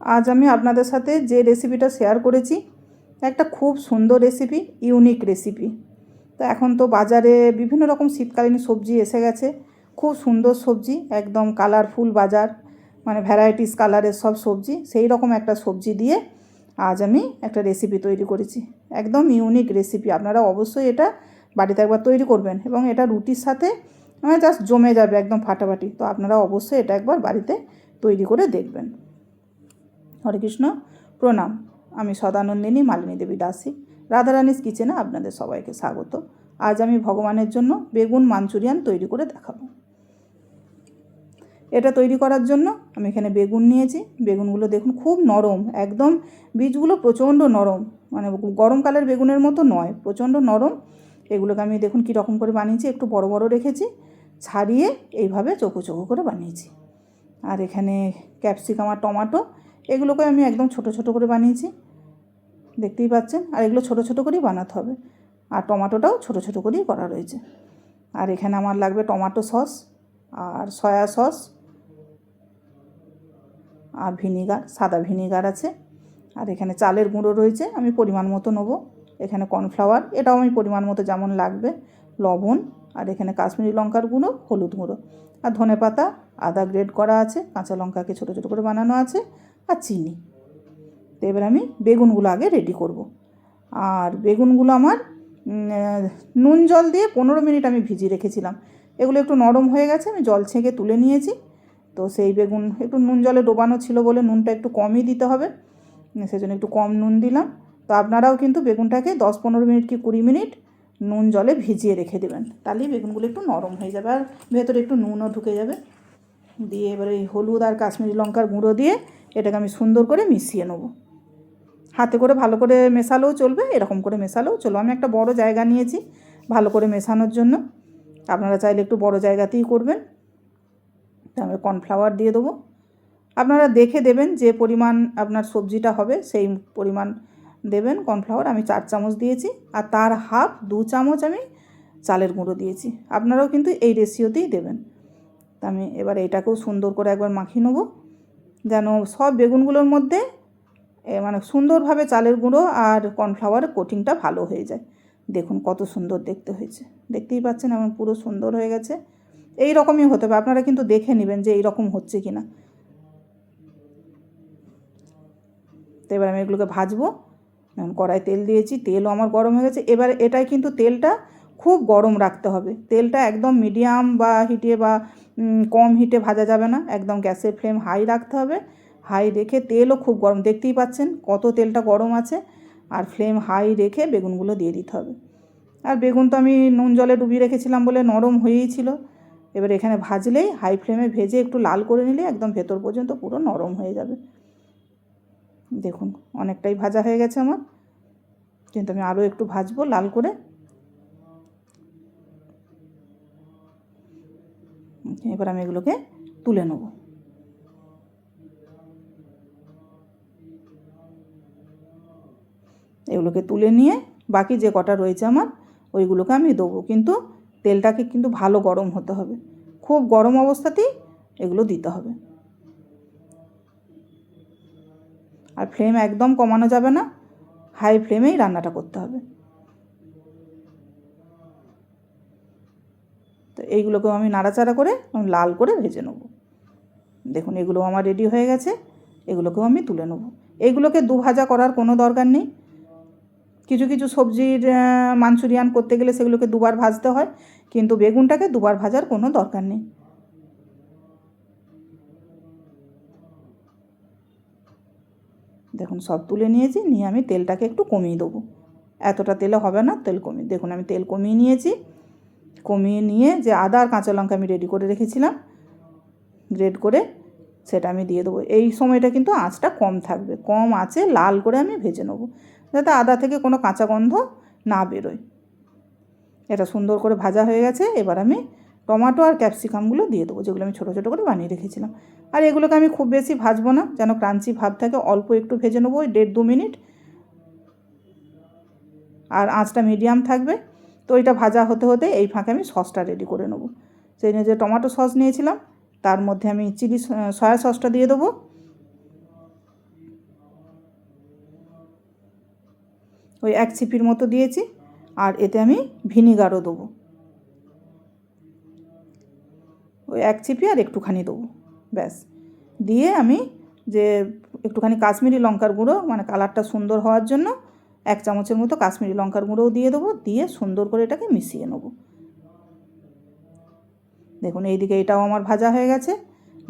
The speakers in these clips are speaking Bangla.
আজ আমি আপনাদের সাথে যে রেসিপিটা শেয়ার করেছি, একটা খুব সুন্দর রেসিপি ইউনিক রেসিপি তো এখন তো বাজারে বিভিন্ন রকম শীতকালীন সবজি এসে গেছে। খুব সুন্দর সবজি, একদম কালারফুল বাজার মানে ভ্যারাইটিস কালারের সব সবজি, সেই রকম একটা সবজি দিয়ে আজ আমি একটা রেসিপি তৈরি করেছি। একদম ইউনিক রেসিপি আপনারা অবশ্যই এটা বাড়িতে একবার তৈরি করবেন এবং এটা রুটির সাথে মানে জাস্ট জমে যাবে একদম ফাটাফাটি। তো আপনারা অবশ্যই এটা একবার বাড়িতে তৈরি করে দেখবেন। হরে কৃষ্ণ, প্রণাম। আমি সদানন্দিনী মালিনী দেবী দাসী, রাধারানীস কিচেনে আপনাদের সবাইকে স্বাগত। আজ আমি ভগবানের জন্য বেগুন মাঞ্চুরিয়ান তৈরি করে দেখাবো। এটা তৈরি করার জন্য আমি এখানে বেগুন নিয়েছি। বেগুনগুলো দেখুন খুব নরম, একদম বীজগুলো প্রচণ্ড নরম। মানে গরমকালের বেগুনের মতো নয়, প্রচণ্ড নরম। এগুলোকে আমি দেখুন কীরকম করে বানিয়েছি, একটু বড় বড় রেখেছি, ছাড়িয়ে এইভাবে চোখো চোখো করে বানিয়েছি। আর এখানে ক্যাপসিকাম আর টমাটো এগুলোকে আমি একদম ছোট ছোট করে বানিয়েছি। দেখতেই পাচ্ছেন? আর এগুলো ছোট ছোট করেই বানাতে হবে। আর টমাটোটাও ছোট ছোট করেই করা রয়েছে। আর এখানে আমার লাগবে টমাটো সস, আর সয়া সস, আর ভিনিগার, সাদা ভিনিগার আছে। আর এখানে চালের গুঁড়ো রয়েছে, আমি পরিমাণ মতো নেব। এখানে কর্নফ্লাওয়ার, এটাও আমি পরিমাণ মতো যেমন লাগবে। লবণ, আর এখানে কাশ্মীরি লঙ্কার গুঁড়ো, হলুদ গুঁড়ো। আর ধনে পাতা আদা গ্রেড করা আছে, কাঁচা লঙ্কাকে ছোটো ছোটো করে বানানো আছে। আর চিনি। তো এবার আমি বেগুনগুলো আগে রেডি করব। আর বেগুনগুলো আমার নুন জল দিয়ে পনেরো মিনিট আমি ভিজিয়ে রেখেছিলাম। এগুলো একটু নরম হয়ে গেছে, আমি জল ছেঁকে তুলে নিয়েছি। তো সেই বেগুন, একটু নুন জলে ডোবানো ছিল বলে নুনটা একটু কমই দিতে হবে। সেজন্য একটু কম নুন দিলাম। তো আপনারাও কিন্তু বেগুনটাকে দশ পনেরো মিনিট কি কুড়ি মিনিট নুন জলে ভিজিয়ে রেখে দেবেন। তাহলেই বেগুনগুলো একটু নরম হয়ে যাবে। আর ভেতরে একটু নুনও ঢুকে যাবে। দিয়ে এবারে হলুদ আর কাশ্মীরি লঙ্কার গুঁড়ো দিয়ে এটাকে আমি সুন্দর করে মিশিয়ে নেব। হাতে করে ভালো করে মেশালেও চলবে, এরকম করে মেশালেও চলবে। আমি একটা বড় জায়গা নিয়েছি ভালো করে মেশানোর জন্য। আপনারা চাইলে একটু বড় জায়গাতেই করবেন। আমি কর্নফ্লাওয়ার দিয়ে দেবো। আপনারা দেখে দেবেন যে পরিমাণ আপনার সবজিটা হবে, সেই পরিমাণ দেবেন কর্নফ্লাওয়ার। আমি চার চামচ দিয়েছি আর তার হাফ দু চামচ আমি চালের গুঁড়ো দিয়েছি। আপনারাও কিন্তু এই রেশিওতেই দেবেন। তা আমি এবার এটাকেও সুন্দর করে একবার মাখিয়ে নেব। যেন সব বেগুনগুলোর মধ্যে মানে সুন্দরভাবে চালের গুঁড়ো আর কর্নফ্লাওয়ার কোটিংটা ভালো হয়ে যায়। দেখুন কত সুন্দর দেখতে হয়েছে। দেখতেই পাচ্ছেন এমন পুরো সুন্দর হয়ে গেছে। এই রকমই হতে হবে আপনারা কিন্তু দেখে নেবেন যে এই রকম হচ্ছে কি না তো এবার আমি এগুলোকে ভাজবো। কড়াই তেল দিয়েছি। তেলও আমার গরম হয়ে গেছে। এবার এটাই কিন্তু তেলটা খুব গরম রাখতে হবে। তেলটা একদম মিডিয়াম বা হিটে বা কম হিটে ভাজা যাবে না, একদম গ্যাসের ফ্লেম হাই রাখতে হবে। হাই রেখে তেলও খুব গরম, দেখতেই পাচ্ছেন কত তেলটা গরম আছে। আর ফ্লেম হাই রেখে বেগুনগুলো দিয়ে দিতে হবে। আর বেগুন তো আমি নুন জলে ডুবিয়ে রেখেছিলাম বলে নরম হয়েই ছিল। এবার এখানে ভাজলেই হাই ফ্লেমে ভেজে একটু লাল করে নিলে একদম ভেতর পর্যন্ত পুরো নরম হয়ে যাবে। দেখুন, অনেকটাই ভাজা হয়ে গেছে আমার। কিন্তু আমি আরও একটু ভাজবো লাল করে। এবার আমি এগুলোকে তুলে নেব। এগুলোকে তুলে নিয়ে বাকি যে কটা রয়েছে আমার, ওইগুলোকে আমি দেবো। কিন্তু তেলটাকে কিন্তু ভালো গরম হতে হবে। খুব গরম অবস্থাতেই এগুলো দিতে হবে। আর ফ্লেম একদম কমানো যাবে না। হাই ফ্লেমেই রান্নাটা করতে হবে। এইগুলোকেও আমি নাড়াচাড়া করে লাল করে ভেজে নেব। দেখুন এগুলো আমার রেডি হয়ে গেছে। এগুলোকেও আমি তুলে নেব। এইগুলোকে দু ভাজা করার কোনো দরকার নেই। কিছু কিছু সবজির মাঞ্চুরিয়ান করতে গেলে সেগুলোকে দুবার ভাজতে হয়, কিন্তু বেগুনটাকে দুবার ভাজার কোনো দরকার নেই। দেখুন, সব তুলে নিয়েছি, নিয়ে আমি তেলটাকে একটু কমিয়ে দেবো। এতটা তেলে হবে না, তেল কমিয়ে দেখুন, আমি তেল কমিয়ে নিয়েছি। কমিয়ে নিয়ে যে আদা আর কাঁচা লঙ্কা আমি রেডি করে রেখেছিলাম। গ্রেড করে সেটা আমি দিয়ে দেবো। এই সময়টা কিন্তু আঁচটা কম থাকবে। কম আঁচে লাল করে আমি ভেজে নেব যাতে আদা থেকে কোনো কাঁচা গন্ধ না বেরোয়। এটা সুন্দর করে ভাজা হয়ে গেছে। এবার আমি টমাটো আর ক্যাপসিকামগুলো দিয়ে দেবো, যেগুলো আমি ছোটো ছোটো করে বানিয়ে রেখেছিলাম। আর এগুলোকে আমি খুব বেশি ভাজবো না, যেন ক্রাঞ্চি ভাব থাকে অল্প একটু ভেজে নেব, ওই দেড় দু মিনিট। আর আঁচটা মিডিয়াম থাকবে। তো এটা ভাজা হতে হতে এই ফাঁকে আমি সসটা রেডি করে নেব। সেই জন্য যে টমেটো সস নিয়েছিলাম, তার মধ্যে আমি চিলি সয়া সসটা দিয়ে দেবো। ওই এক ছিপির মতো দিয়েছি, আর এতে আমি ভিনিগারও দেবো। ওই এক ছিপি আর একটুখানি দেবো, ব্যাস। দিয়ে আমি যে একটুখানি কাশ্মীরি লঙ্কার গুঁড়ো মানে কালারটা সুন্দর হওয়ার জন্য এক চামচের মতো কাশ্মীরি লঙ্কার গুঁড়োও দিয়ে দেবো, দিয়ে সুন্দর করে এটাকে মিশিয়ে নেব। দেখুন, এইদিকে এটাও আমার ভাজা হয়ে গেছে।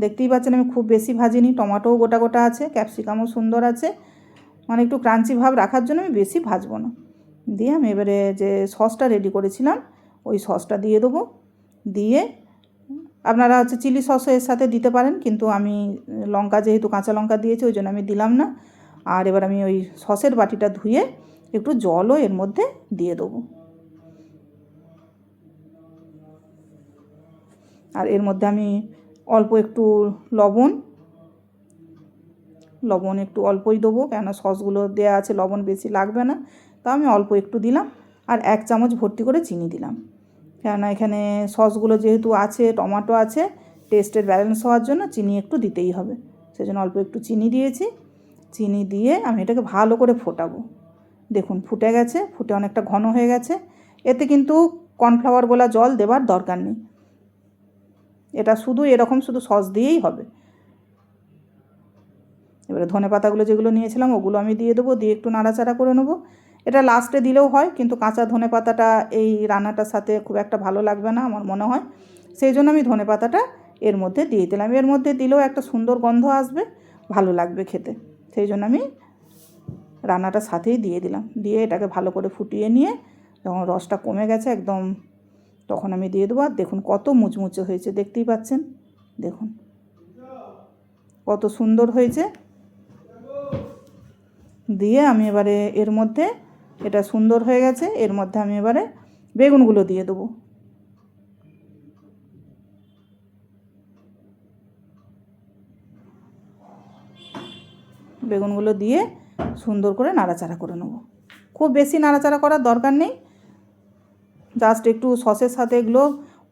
দেখতেই পাচ্ছেন, আমি খুব বেশি ভাজিনি। টমাটোও গোটা গোটা আছে, ক্যাপসিকামও সুন্দর আছে। মানে একটু ক্রাঞ্চি ভাব রাখার জন্য আমি বেশি ভাজবো না। দিয়ে আমি এবারে যে সসটা রেডি করেছিলাম, ওই সসটা দিয়ে দেবো। দিয়ে আপনারা হচ্ছে চিলি সসও এর সাথে দিতে পারেন, কিন্তু আমি লঙ্কা যেহেতু কাঁচা লঙ্কা দিয়েছি, ওই জন্য আমি দিলাম না। আর এবার আমি ওই সসের বাটিটা ধুয়ে একটু জলও এর মধ্যে দিয়ে দেবো। আর এর মধ্যে আমি অল্প একটু লবণ লবণ একটু অল্পই দেবো কেন সসগুলো দেওয়া আছে, লবণ বেশি লাগবে না, তা আমি অল্প একটু দিলাম আর এক চামচ ভর্তি করে চিনি দিলাম। কেননা এখানে সসগুলো যেহেতু আছে, টমাটো আছে, টেস্টের ব্যালেন্স হওয়ার জন্য চিনি একটু দিতেই হবে। সেজন্য অল্প একটু চিনি দিয়েছি। চিনি দিয়ে আমি এটাকে ভালো করে ফোটাবো। দেখুন, ফুটে গেছে, ফুটে অনেকটা ঘন হয়ে গেছে। এতে কিন্তু কর্নফ্লাওয়ার গোলা জল দেবার দরকার নেই। এটা শুধু, এরকম শুধু সস দিয়েই হবে। এবারে ধনে পাতাগুলো যেগুলো নিয়েছিলাম, ওগুলো আমি দিয়ে দেবো, দিয়ে একটু নাড়াচাড়া করে নেব। এটা লাস্টে দিলেও হয়, কিন্তু কাঁচা ধনে পাতাটা এই রান্নাটার সাথে খুব একটা ভালো লাগবে না, আমার মনে হয়। সেই জন্য আমি ধনে পাতাটা এর মধ্যে দিয়ে দিলাম। এর মধ্যে দিলেও একটা সুন্দর গন্ধ আসবে, ভালো লাগবে খেতে। সেই জন্য আমি রান্নাটা সাথেই দিয়ে দিলাম। দিয়ে এটাকে ভালো করে ফুটিয়ে নিয়ে যখন রসটা কমে গেছে একদম তখন আমি দিয়ে দেবো। আর দেখুন কত মুচমুচে হয়েছে, দেখতেই পাচ্ছেন? দেখুন। কত সুন্দর হয়েছে। দিয়ে আমি এবারে এর মধ্যে, এটা সুন্দর হয়ে গেছে, এর মধ্যে আমি এবারে বেগুনগুলো দিয়ে দেবো। বেগুনগুলো দিয়ে সুন্দর করে নাড়াচাড়া করে নেব। খুব বেশি নাড়াচাড়া করার দরকার নেই। জাস্ট একটু সসের সাথে এগুলো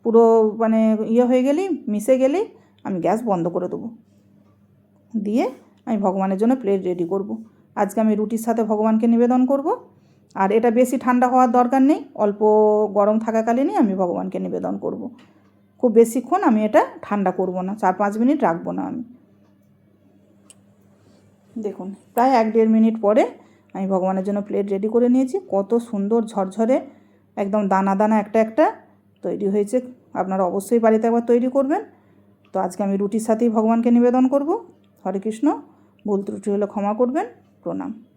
পুরো মানে ইয়ে হয়ে গেলেই মিশে গেলেই আমি গ্যাস বন্ধ করে দেবো। দিয়ে আমি ভগবানের জন্য প্লেট রেডি করব। আজকে আমি রুটির সাথে ভগবানকে নিবেদন করব। আর এটা বেশি ঠান্ডা হওয়ার দরকার নেই, অল্প গরম থাকাকালীনই আমি ভগবানকে নিবেদন করব। খুব বেশিক্ষণ আমি এটা ঠান্ডা করব না, চার পাঁচ মিনিট রাখব না আমি। দেখুন, প্রায় এক দেড় মিনিট পরে আমি ভগবানের জন্য প্লেট রেডি করে নিয়েছি। কত সুন্দর ঝরঝরে, একদম দানা দানা একটা একটা তৈরি হয়েছে। আপনারা অবশ্যই বাড়িতে একবার তৈরি করবেন। তো আজকে আমি রুটির সাথেই ভগবানকে নিবেদন করব। হরে কৃষ্ণ, ভুল ত্রুটি হলে ক্ষমা করবেন। প্রণাম।